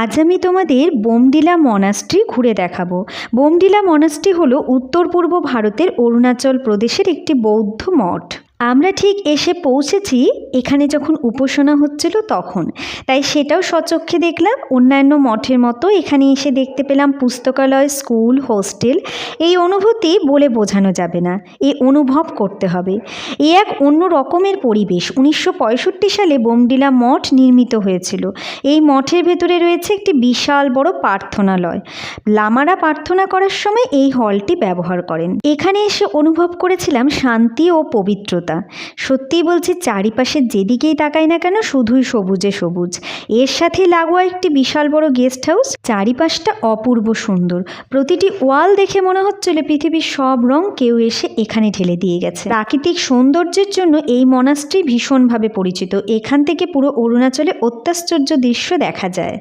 আজ আমি তোমাদের বোমডিলা মনাস্ট্রি ঘুরে দেখাবো। বোমডিলা মনাস্ট্রি হলো উত্তর পূর্ব ভারতের অরুণাচল প্রদেশের একটি বৌদ্ধ মঠ। আমরা ঠিক এসে পৌঁছেছি, এখানে যখন উপাসনা হচ্ছিল তখন। তাই সেটাও সচক্ষে দেখলাম, অন্যান্য মঠের মতো এখানে এসে দেখতে পেলাম পুস্তকালয়, স্কুল, হোস্টেল। এই অনুভূতি বলে বোঝানো যাবে না, এ অনুভব করতে হবে। এ এক অন্য রকমের পরিবেশ, উনিশশো পঁয়ষট্টি সালে বোমডিলা মঠ নির্মিত হয়েছিল। এই মঠের ভেতরে রয়েছে একটি বিশাল বড় প্রার্থনালয়। লামারা প্রার্থনা করার সময় এই হলটি ব্যবহার করেন। এখানে এসে অনুভব করেছিলাম শান্তি ও পবিত্রতা। সত্যিই বলছি, চারিপাশে যেদিকেই তাকাই না কেন, শুধুই সবুজে সবুজ। এর সাথে লাগোয়া একটি বিশাল বড় গেস্ট হাউস চারিপাশটা অপূর্ব সুন্দর। প্রতিটি ওয়াল দেখে মনে হচ্ছিল পৃথিবীর সব রং কেউ এসে এখানে ঢেলে দিয়ে গেছে। প্রাকৃতিক সৌন্দর্যের জন্য এই মনাস্ট্রি ভীষণভাবে পরিচিত। এখান থেকে পুরো অরুণাচলে অত্যাশ্চর্য দৃশ্য দেখা যায়।